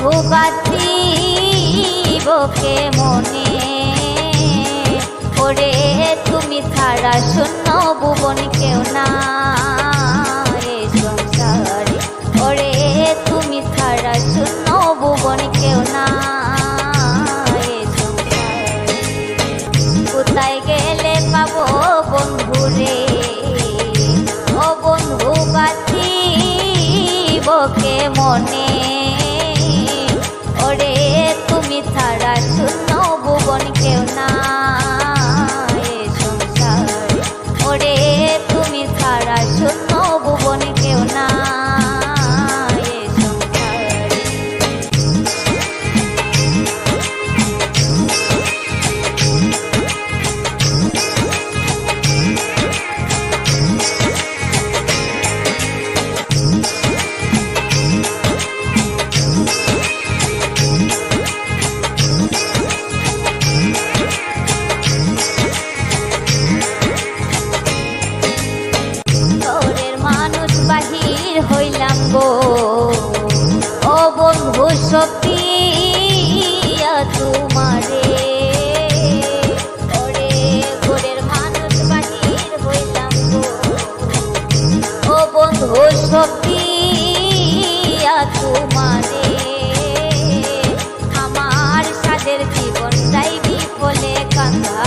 বন্ধু বাতিবকে মনে ওরে, তুমি ছাড়া শূন্য ভুবন কেউ না এ সংসারে। ওরে, তুমি ছাড়া শূন্য ভুবন কেউ না এ সংসারে। কোথায় গেলে পাবো বন্ধু রে? ও বন্ধু বাতি বকে মনে তুমি ছাড়া শূন্য ভুবন কেউ না। সপিয়া তোমারে। ওরে ঘরের মানুষ বাহির হইলাম ও বন্ধু, সপিয়া তোমারে। আমার সাদের জীবন যাই বিফলে কান্দা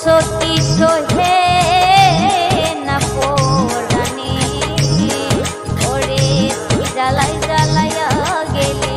সতী সোহে না পোড়ানি ওরে কি জ্বালায় জ্বালায়া গেলি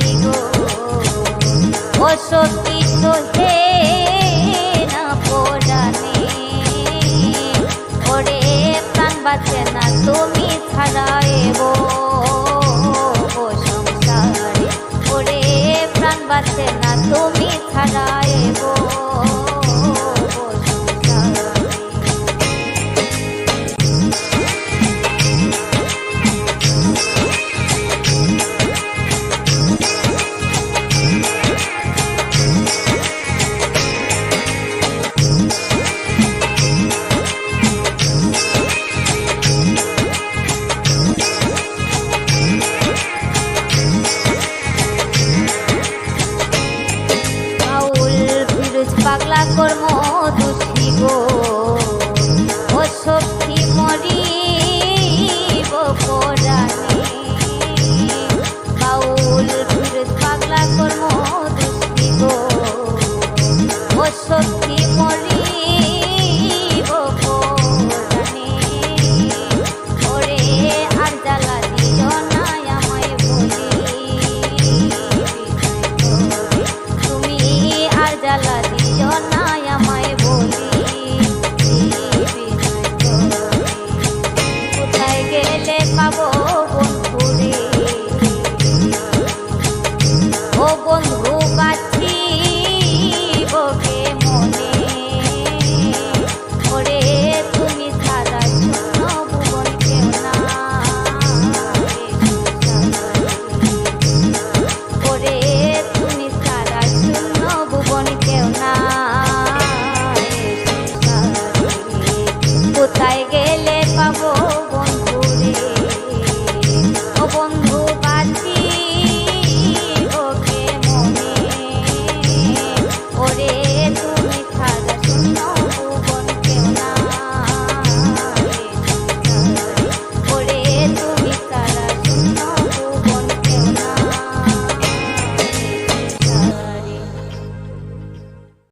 দোষী গো